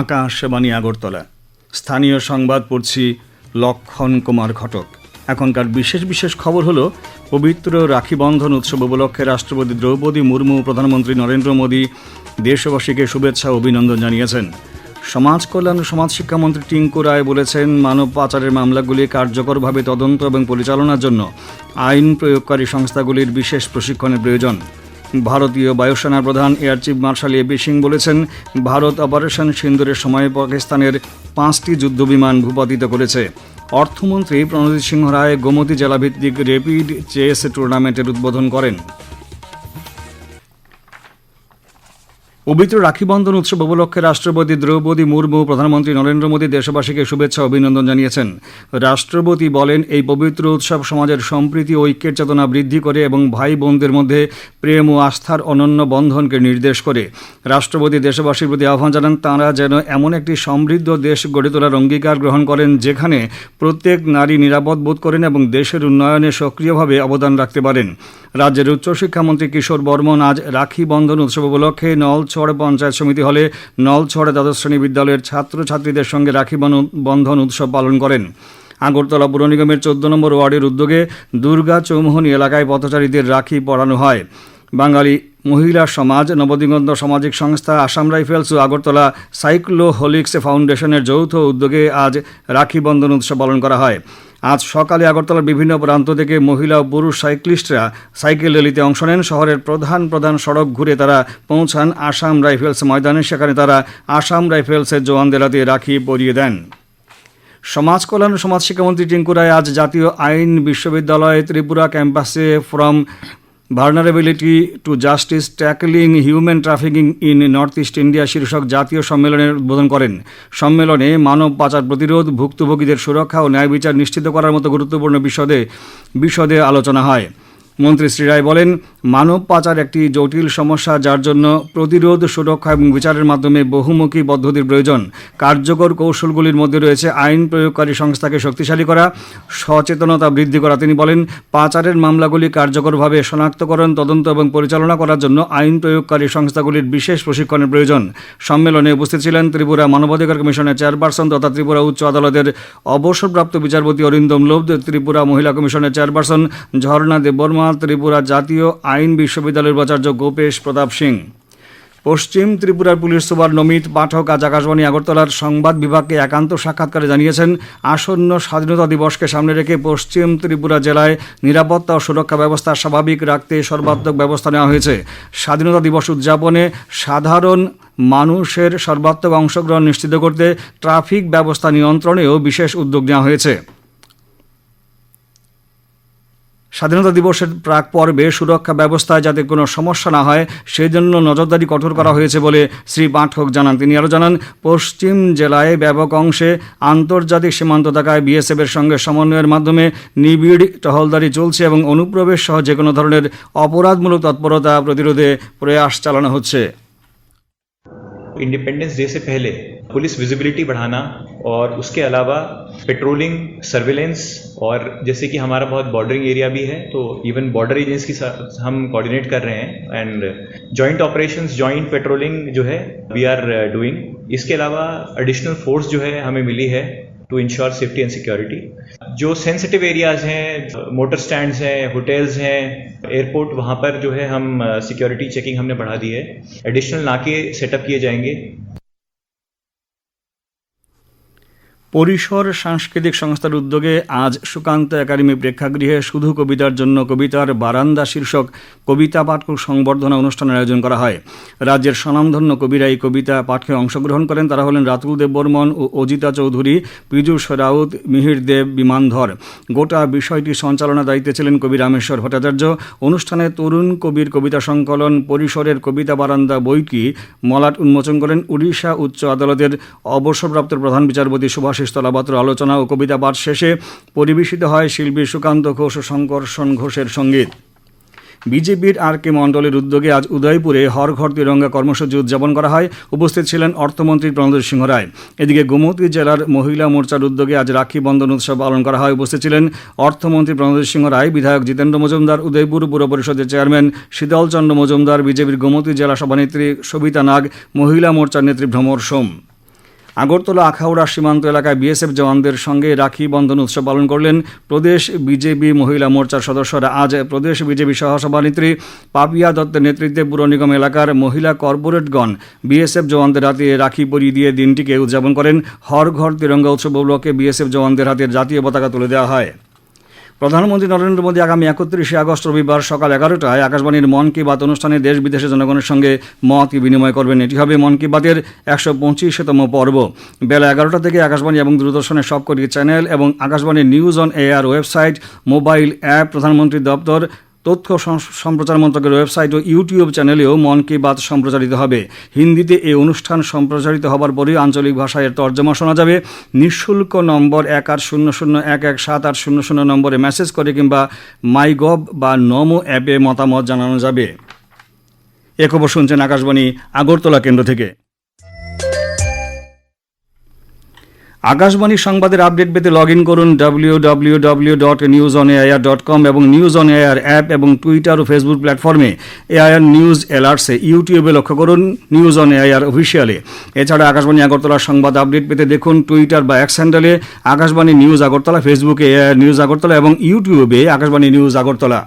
আকাশবাণী আগরতলা। স্থানীয় সংবাদ পড়ছি লক্ষণ কুমার ঘটক। এখনকার বিশেষ বিশেষ খবর হলো, পবিত্র রাখি বন্ধন উৎসব উপলক্ষে রাষ্ট্রপতি দ্রৌপদী মুর্মু, প্রধানমন্ত্রী নরেন্দ্র মোদী দেশবাসীকে শুভেচ্ছা অভিনন্দন জানিয়েছেন। সমাজ কল্যাণ ও সমাজ শিক্ষামন্ত্রী টিঙ্কু রায় বলেছেন, মানব পাচারের মামলাগুলি কার্যকরভাবে তদন্ত এবং পরিচালনার জন্য আইন প্রয়োগকারী সংস্থাগুলির বিশেষ প্রশিক্ষণের প্রয়োজন। ভারতীয় বায়ুসেনার প্রধান air chief marshal AP Singh বলেছেন, ভারত অপারেশন সিন্দুরের সময় পাকিস্তানের পাঁচটি যুদ্ধবিমান ভূপাতিত করেছে। অর্থমন্ত্রী প্রণজিৎ সিংহ রায় গোমতী জেলাভিত্তিক রেপিড চেস টুর্নামেন্টের উদ্বোধন করেন। পবিত্র রাখি বন্ধন উৎসব উপলক্ষে রাষ্ট্রপতি দ্রৌপদী মুর্মু, প্রধানমন্ত্রী নরেন্দ্র মোদী দেশবাসীকে শুভেচ্ছা অভিনন্দন জানিয়েছেন। রাষ্ট্রপতি বলেন, এই পবিত্র উৎসব সমাজের সম্প্রীতি ঐক্যের চেতনা বৃদ্ধি করে এবং ভাই বোনদের মধ্যে প্রেম ও আস্থার অনন্য বন্ধনকে নির্দেশ করে। রাষ্ট্রপতি দেশবাসীর প্রতি আহ্বান জানান, তাঁরা যেন এমন একটি সমৃদ্ধ দেশ গড়ে তোলার অঙ্গীকার গ্রহণ করেন, যেখানে প্রত্যেক নারী নিরাপদ বোধ করেন এবং দেশের উন্নয়নে সক্রিয়ভাবে অবদান রাখতে পারেন। রাজ্যের উচ্চশিক্ষামন্ত্রী কিশোর বর্মন আজ রাখি বন্ধন উৎসব উপলক্ষে নলছড় পঞ্চায়েত সমিতি হলে নলছড় দ্বাদশ শ্রেণি বিদ্যালয়ের ছাত্রছাত্রীদের সঙ্গে রাখি বন- বন্ধন উৎসব পালন করেন। আগরতলা পুর নিগমের চোদ্দ নম্বর ওয়ার্ডের উদ্যোগে দুর্গা চৌমোহনী এলাকায় পথচারীদের রাখি পরানো হয়। বাঙালি মহিলা সমাজ, নবদিগন্ত সামাজিক সংস্থা আসাম রাইফেলস ও আগরতলা সাইক্লো হোলিক্স ফাউন্ডেশনের যৌথ উদ্যোগে আজ রাখি বন্ধন উৎসব পালন করা হয়। আজ সকালে আগরতলার বিভিন্ন প্রান্ত থেকে মহিলা ও পুরুষ সাইক্লিস্টরা সাইকেল র্যালিতে অংশ নেন। শহরের প্রধান প্রধান সড়ক ঘুরে তারা পৌঁছান আসাম রাইফেলস ময়দানে। সেখানে তারা আসাম রাইফেলসের জওয়ানদের হাতে রাখি পরিয়ে দেন। সমাজ কল্যাণ ও সমাজ শিক্ষামন্ত্রী টিঙ্কু রায় আজ জাতীয় আইন বিশ্ববিদ্যালয় ত্রিপুরা ক্যাম্পাসে from vulnerability to justice tackling human trafficking in north east India শীর্ষক জাতীয় সম্মেলনের উদ্বোধন করেন। সম্মেলনে মানব পাচার প্রতিরোধ, ভুক্তভোগীদের সুরক্ষা ও ন্যায় বিচার নিশ্চিত করার মতো গুরুত্বপূর্ণ বিষদে বিশদে আলোচনা হয়। মন্ত্রী শ্রী রায় বলেন, মানব পাচার একটি জটিল সমস্যা যার জন্য প্রতিরোধ, সুরক্ষা এবং বিচারের মাধ্যমে বহুমুখী পদ্ধতির প্রয়োজন। কার্যকর কৌশলগুলির মধ্যে রয়েছে আইন প্রয়োগকারী সংস্থাকে শক্তিশালী করা, সচেতনতা বৃদ্ধি করা। তিনি বলেন, পাচারের মামলাগুলি কার্যকরভাবে শনাক্তকরণ, তদন্ত এবং পরিচালনা করার জন্য আইন প্রয়োগকারী সংস্থাগুলির বিশেষ প্রশিক্ষণের প্রয়োজন। সম্মেলনে উপস্থিত ছিলেন ত্রিপুরা মানবাধিকার কমিশনের চেয়ারপারসন তথা ত্রিপুরা উচ্চ আদালতের অবসরপ্রাপ্ত বিচারপতি অরিন্দম লোভ ত্রিপুরা মহিলা কমিশনের চেয়ারপারসন ঝর্ণা দেববর্মা ত্রিপুরা জাতীয় আইন বিশ্ববিদ্যালয়ের উপাচার্য গোপেশ প্রতাপ সিং। পশ্চিম ত্রিপুরার পুলিশ সুপার নমিত পাঠক আজ আকাশবাণী আগরতলার সংবাদ বিভাগকে একান্ত সাক্ষাৎকারে জানিয়েছেন, আসন্ন স্বাধীনতা দিবসকে সামনে রেখে পশ্চিম ত্রিপুরা জেলায় নিরাপত্তা ও সুরক্ষা ব্যবস্থা স্বাভাবিক রাখতে সর্বাত্মক ব্যবস্থা নেওয়া হয়েছে। স্বাধীনতা দিবস উদযাপনে সাধারণ মানুষের সর্বাত্মক অংশগ্রহণ নিশ্চিত করতে ট্রাফিক ব্যবস্থা নিয়ন্ত্রণেও বিশেষ উদ্যোগ নেওয়া হয়েছে। স্বাধীনতা দিবসের প্রাক পর্বে সুরক্ষা ব্যবস্থায় যাতে কোনো সমস্যা না হয় সেই জন্য নজরদারি কঠোর করা হয়েছে বলে শ্রী পাঠক জানান। তিনি আরও জানান, পশ্চিম জেলায় ব্যাপক অংশে আন্তর্জাতিক সীমান্ত থাকায় বিএসএফের সঙ্গে সমন্বয়ের মাধ্যমে নিবিড় টহলদারি চলছে এবং অনুপ্রবেশ সহ যে কোনো ধরনের অপরাধমূলক তৎপরতা প্রতিরোধে প্রয়াস চালানো হচ্ছে। ইন্ডিপেন্ডেন্স ডে সে पुलिस विजिबिलिटी बढ़ाना और उसके अलावा पेट्रोलिंग सर्विलेंस और जैसे कि हमारा बहुत बॉर्डरिंग एरिया भी है तो इवन बॉर्डर एजेंट्स के साथ हम कोऑर्डिनेट कर रहे हैं and joint operations joint patrolling जो है वी आर डूइंग इसके अलावा एडिशनल फोर्स जो है हमें मिली है to ensure safety and security जो सेंसिटिव एरियाज़ हैं मोटर स्टैंड्स हैं होटल्स हैं एयरपोर्ट वहाँ पर जो है हम सिक्योरिटी चेकिंग हमने बढ़ा दी है. एडिशनल नाके सेटअप किए जाएँगे. পরিসর সাংস্কৃতিক সংস্থার উদ্যোগে আজ সুকান্ত একাডেমি প্রেক্ষাগৃহে শুধু কবিতার জন্য কবিতার বারান্দা শীর্ষক কবিতা পাঠ সংবর্ধনা অনুষ্ঠানের আয়োজন করা হয়। রাজ্যের স্বনামধন্য কবিরা এই কবিতা পাঠে অংশগ্রহণ করেন। তারা হলেন রাতুল দেব বর্মন ও অজিতা চৌধুরী, পীযূষ রাউত, মিহির দেব বিমানধর। গোটা বিষয়টি সঞ্চালনার দায়িত্বে ছিলেন কবি রামেশ্বর ভট্টাচার্য। অনুষ্ঠানে তরুণ কবির কবিতা সংকলন, পরিসরের কবিতা বারান্দা বইটি মলাট উন্মোচন করেন। উড়িষ্যা উচ্চ আদালতের অবসরপ্রাপ্ত প্রধান বিচারপতি সুভাষিস তলাপাত্র আলোচনা ও কবিতা পাঠ শেষে পরিবেশিত হয় শিল্পী সুকান্ত ঘোষ ও শঙ্কর্ষণ ঘোষের সংগীত। বিজেপির আর কে মণ্ডলের উদ্যোগে আজ উদয়পুরে হর ঘর তিরঙ্গা কর্মসূচি উদযাপন করা হয়। উপস্থিত ছিলেন অর্থমন্ত্রী প্রণোদ সিংহ রায়। এদিকে গোমতী জেলার মহিলা মোর্চার উদ্যোগে আজ রাখি বন্ধন উৎসব পালন করা হয়। উপস্থিত ছিলেন অর্থমন্ত্রী প্রণোদ সিংহ রায়, বিধায়ক জিতেন্দ্র মজুমদার, উদয়পুর পুর পরিষদের চেয়ারম্যান শীতল চন্দ্র মজুমদার, বিজেপির গোমতী জেলা সভানেত্রী সবিতা নাগ, মহিলা মোর্চার নেত্রী ভ্রমর সোম। আগরতলা আখাউড়া সীমান্ত এলাকায় বিএসএফ জওয়ানদের সঙ্গে রাখি বন্ধন উৎসব পালন করলেন প্রদেশ বিজেপি মহিলা মোর্চার সদস্যরা। আজ প্রদেশ বিজেপি সহসভানেত্রী পাপিয়া দত্তের নেতৃত্বে পুর নিগম এলাকার মহিলা কর্পোরেটগণ বিএসএফ জওয়ানদের হাতে রাখি পরিয়ে দিয়ে দিনটিকে উদযাপন করেন। হর ঘর তিরঙ্গা উৎসব উপলক্ষে বিএসএফ জওয়ানদের হাতে জাতীয় পতাকা তুলে দেওয়া হয়। প্রধানমন্ত্রী নরেন্দ্র মোদী আগামী একত্রিশে আগস্ট রবিবার সকাল এগারোটায় আকাশবাণীর মন কি বাত অনুষ্ঠানে দেশ বিদেশের জনগণের সঙ্গে মত বিনিময় করবেন। এটি হবে মন কি বাতের একশো পঁচিশতম পর্ব। বেলা এগারোটা থেকে আকাশবাণী এবং দূরদর্শনের সবকটি চ্যানেল এবং আকাশবাণীর news on air website, mobile app প্রধানমন্ত্রীর দপ্তর তথ্য সম্প্রচার মন্ত্রকের ওয়েবসাইট ও ইউটিউব চ্যানেলেও মন কি বাত সম্প্রচারিত হবে। হিন্দিতে এই অনুষ্ঠান সম্প্রচারিত হবার পরই আঞ্চলিক ভাষায় এর তর্জমা শোনা যাবে। নিঃশুল্ক নম্বর এক আট শূন্য শূন্য এক এক সাত আট শূন্য শূন্য নম্বরে মেসেজ করে কিংবা মাই গভ বা নমো অ্যাপে মতামত জানানো যাবে। এ খবর শুনছেন আকাশবাণী আগরতলা কেন্দ্র থেকে। আকাশবাণী সংবাদের আপডেট পেতে লগ ইন করুন W W dot news on dot com এবং নিউজ অন এআইআর অ্যাপ এবং টুইটার ও ফেসবুক প্ল্যাটফর্মে এআইআর নিউজ অ্যালার্টসে ইউটিউবে লক্ষ্য করুন নিউজ অন এআইআর অফিসিয়ালে এছাড়া আকাশবাণী আগরতলার সংবাদ আপডেট পেতে দেখুন টুইটার বা এক্স হ্যান্ডেলে আকাশবাণী নিউজ আগরতলা ফেসবুকে এআইআর নিউজ আগরতলা এবং ইউটিউবে আকাশবাণী নিউজ আগরতলা।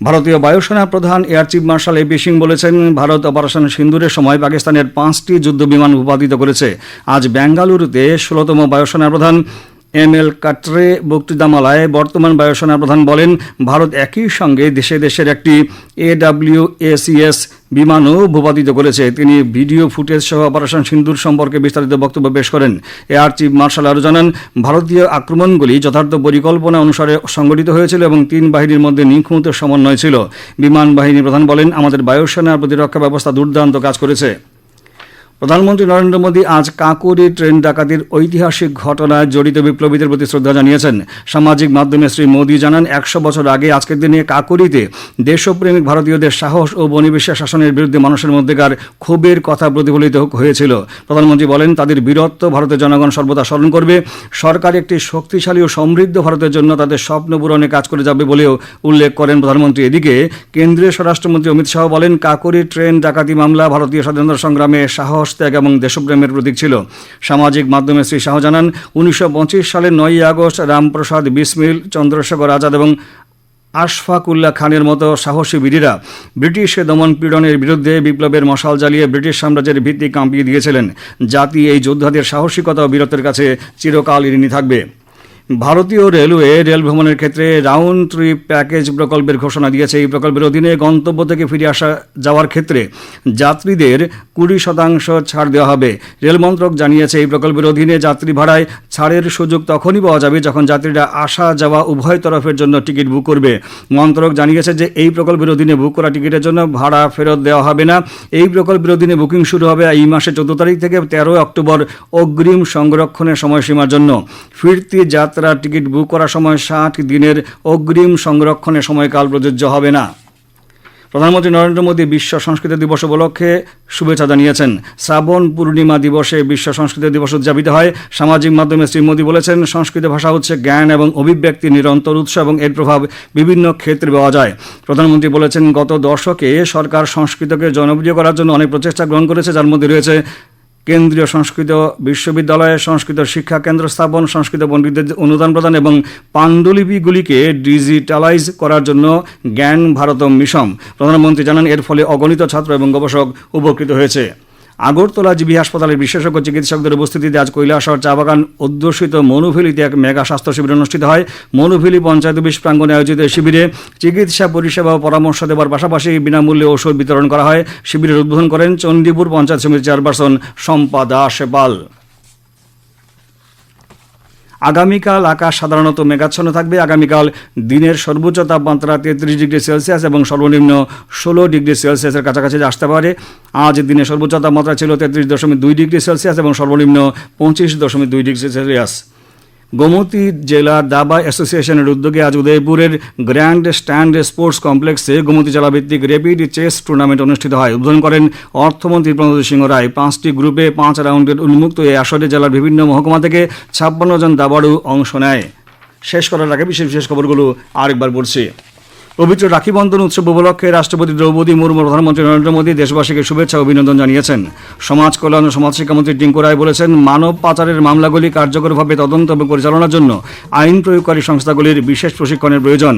ভারতীয় বায়ুসেনা প্রধান air chief marshal A Singh বলেছেন, ভারত অপারেশন সিন্দুরের সময় পাকিস্তানের পাঁচটি যুদ্ধ বিমান ভূপাতিত করেছে। আজ বেঙ্গালুরুতে ষোলতম বায়ুসেনা প্রধান এম এল কাটরে বক্তৃতামালায় বর্তমান বায়ুসেনা প্রধান বলেন, ভারত একই সঙ্গে দেশে দেশের একটি এডাব্লিউ এসিএস বিমানও ভূপাতিত করেছে। তিনি ভিডিও ফুটেজ সহ অপারেশন সিন্ধুর সম্পর্কে বিস্তারিত বক্তব্য পেশ করেন। এয়ার চিফ মার্শাল আরও জানান, ভারতীয় আক্রমণগুলি যথার্থ পরিকল্পনা অনুসারে সংগঠিত হয়েছিল এবং তিন বাহিনীর মধ্যে নিখুঁত সমন্বয় ছিল। বিমান বাহিনী প্রধান বলেন, আমাদের বায়ুসেনার প্রতিরক্ষা ব্যবস্থা দুর্দান্ত কাজ করেছে। প্রধানমন্ত্রী নরেন্দ্র মোদী আজ কাকুরি ট্রেন ডাকাতির ঐতিহাসিক ঘটনায় জড়িত বিপ্লবীদের প্রতি শ্রদ্ধা জানিয়েছেন। সামাজিক মাধ্যমে শ্রী মোদী জানান, একশো বছর আগে আজকের দিনে কাকুরিতে দেশপ্রেমিক ভারতীয়দের সাহস ও বনিবেশের শাসনের বিরুদ্ধে মানুষের মধ্যেকার ক্ষোভের কথা প্রতিফলিত হয়েছিল। প্রধানমন্ত্রী বলেন, তাদের বীরত্ব ভারতের জনগণ সর্বদা স্মরণ করবে। সরকার একটি শক্তিশালী ও সমৃদ্ধ ভারতের জন্য তাদের স্বপ্ন পূরণে কাজ করে যাবে বলেও উল্লেখ করেন প্রধানমন্ত্রী। এদিকে কেন্দ্রীয় স্বরাষ্ট্রমন্ত্রী অমিত শাহ বলেন, কাকুরি ট্রেন ডাকাতি মামলা ভারতীয় স্বাধীনতা সংগ্রামে সাহস ত্যাগ এবং দেশপ্রেমের প্রতীক ছিল। সামাজিক মাধ্যমে শ্রী শাহ জানান, উনিশশো পঁচিশ সালের নয়ই আগস্ট রামপ্রসাদ, বিসমিল, চন্দ্রশেখর আজাদ এবং আশফাকুল্লাহ খানের মতো সাহসী বীরেরা ব্রিটিশ দমন পীড়নের বিরুদ্ধে বিপ্লবের মশাল জ্বালিয়ে ব্রিটিশ সাম্রাজ্যের ভিত্তি কাঁপিয়ে দিয়েছিলেন। জাতি এই যোদ্ধাদের সাহসিকতা ও বীরত্বের কাছে চিরকাল ঋণী থাকবে। ভারতীয় রেলওয়ে রেল ভ্রমণের ক্ষেত্রে রাউন্ড ট্রিপ প্যাকেজ প্রকল্পের ঘোষণা দিয়েছে। এই প্রকল্পের অধীনে গন্তব্য থেকে ফিরে আসা, যাওয়ার ক্ষেত্রে যাত্রীদের কুড়ি শতাংশ ছাড় দেওয়া হবে। রেল মন্ত্রক জানিয়েছে, এই প্রকল্পের অধীনে যাত্রী ভাড়ায় ছাড়ের সুযোগ তখনই পাওয়া যাবে যখন যাত্রীরা আসা যাওয়া উভয় তরফের জন্য টিকিট বুক করবে। মন্ত্রক জানিয়েছে যে, এই প্রকল্পের অধীনে বুক করা টিকিটের জন্য ভাড়া ফেরত দেওয়া হবে না। এই প্রকল্পের অধীনে বুকিং শুরু হবে এই মাসে চোদ্দ তারিখ থেকে তেরোই অক্টোবর অগ্রিম সংরক্ষণের সময়সীমার জন্য। ফিরতি যাত্রার টিকিট বুক করার সময় ষাট দিনের অগ্রিম সংরক্ষণের সময়কাল প্রযোজ্য হবে না। প্রধানমন্ত্রী নরেন্দ্র মোদী বিশ্ব সংস্কৃত দিবস উপলক্ষে শুভেচ্ছা জানিয়েছেন। শ্রাবণ পূর্ণিমা দিবসে বিশ্ব সংস্কৃত দিবস উদযাপিত হয়। সামাজিক মাধ্যমে শ্রী মোদী বলেছেন, সংস্কৃত ভাষা হচ্ছে জ্ঞান এবং অভিব্যক্তির নিরন্তর উৎস এবং এর প্রভাব বিভিন্ন ক্ষেত্রে পাওয়া যায়। প্রধানমন্ত্রী বলেছেন, গত দশকে সরকার সংস্কৃতকে জনপ্রিয় করার জন্য অনেক প্রচেষ্টা গ্রহণ করেছে, যার মধ্যে রয়েছে কেন্দ্রীয় সংস্কৃত বিশ্ববিদ্যালয়ে সংস্কৃত শিক্ষা কেন্দ্র স্থাপন, সংস্কৃত পণ্ডিতদের অনুদান প্রদান এবং পাণ্ডুলিপিগুলিকে ডিজিটালাইজ করার জন্য জ্ঞান ভারত মিশন। প্রধানমন্ত্রী জানান, এর ফলে অগণিত ছাত্র এবং গবেষক উপকৃত হয়েছে। আগরতলা জিবি হাসপাতালের বিশেষজ্ঞ চিকিৎসকদের উপস্থিতিতে আজ কৈলাসহর চা বাগান অধ্যুষিত মনুভেলিতে এক মেগা স্বাস্থ্য শিবির অনুষ্ঠিত হয়। মনুভেলি পঞ্চায়েত অফিস প্রাঙ্গনে আয়োজিত এই শিবিরে চিকিৎসা, পরিষেবা ও পরামর্শ দেওয়ার পাশাপাশি বিনামূল্যে ওষুধ বিতরণ করা হয়। শিবিরের উদ্বোধন করেন চণ্ডীপুর পঞ্চায়েত সমিতির চেয়ারপারসন সম্পাদা দাস পাল আগামীকাল আকাশ সাধারণত মেঘাচ্ছন্ন থাকবে। আগামীকাল দিনের সর্বোচ্চ তাপমাত্রা তেত্রিশ ডিগ্রি সেলসিয়াস এবং সর্বনিম্ন ষোলো ডিগ্রি সেলসিয়াসের কাছাকাছি আসতে পারে। আজ দিনের সর্বোচ্চ তাপমাত্রা ছিল তেত্রিশ দশমিক দুই ডিগ্রি সেলসিয়াস এবং সর্বনিম্ন পঁচিশ দশমিক দুই ডিগ্রি সেলসিয়াস। গোমতী জেলা দাবা অ্যাসোসিয়েশনের উদ্যোগে আজ উদয়পুরের গ্র্যান্ড স্ট্যান্ড স্পোর্টস কমপ্লেক্সে গোমতী জেলা ভিত্তিক র্যাপিড চেস টুর্নামেন্ট অনুষ্ঠিত হয়। উদ্বোধন করেন অর্থমন্ত্রী প্রণত সিংহ রায়। পাঁচটি গ্রুপে পাঁচ রাউন্ডের উন্মুক্ত এই আসরে জেলার বিভিন্ন মহকুমা থেকে ছাপ্পান্ন জন দাবাড়ু অংশ নেয়। শেষ করার আগে বিশেষ বিশেষ খবরগুলো আরেকবার পড়ছি পবিত্র রাখি বন্ধন উৎসব উপলক্ষে রাষ্ট্রপতি দ্রৌপদী মুর্মু, প্রধানমন্ত্রী নরেন্দ্র মোদী দেশবাসীকে শুভেচ্ছা অভিনন্দন জানিয়েছেন। সমাজ কল্যাণ ও সমাজশিক্ষামন্ত্রী টিঙ্কু রায় বলেছেন, মানব পাচারের মামলাগুলি কার্যকরভাবে তদন্ত এবং পরিচালনার জন্য আইন প্রয়োগকারী সংস্থাগুলির বিশেষ প্রশিক্ষণের প্রয়োজন।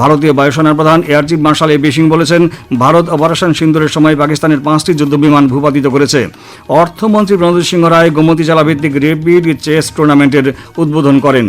ভারতীয় বায়ুসেনার প্রধান air chief marshal A B Singh বলেছেন, ভারত অপারেশন সিন্দুরের সময় পাকিস্তানের পাঁচটি যুদ্ধবিমান ভূপাতিত করেছে। অর্থমন্ত্রী প্রণজিৎ সিংহ রায় গোমতী জেলা ভিত্তিক রেপিড চেস টুর্নামেন্টের উদ্বোধন করেন।